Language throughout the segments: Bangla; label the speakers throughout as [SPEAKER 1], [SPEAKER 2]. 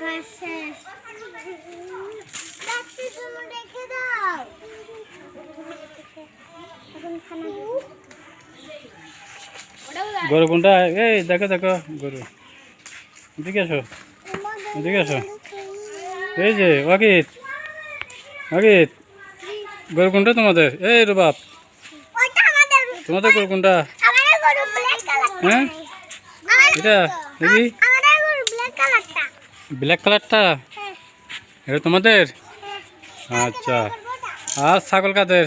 [SPEAKER 1] শেষ। রেখে দাও।
[SPEAKER 2] গরু কোনটা? এই দেখো দেখো গরু। এদিকে আসো এদিকে আসো এই যে ওয়াকিত ওয়াকিত গরু কোনটা তোমাদের? এই রবাব
[SPEAKER 1] ওইটা আমাদের।
[SPEAKER 2] তোমাদের গরু কোনটা? হ্যাঁ? এটা দেখি
[SPEAKER 1] আমাদের গরু ব্ল্যাক কালারটা
[SPEAKER 2] ব্ল্যাক কালারটা এটা তোমাদের? আচ্ছা। আর ছাগল কাদের?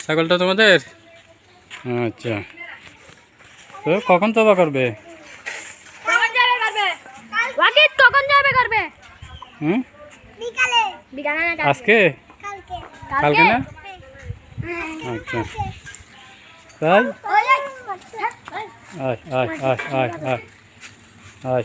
[SPEAKER 1] ছাগলটা
[SPEAKER 2] তোমাদের? আচ্ছা। তো কখন তোবা করবে? আজকে?
[SPEAKER 1] কালকে
[SPEAKER 2] কালকে না? আচ্ছা। তাই? আয় আয় আয় আয় আয় আয়।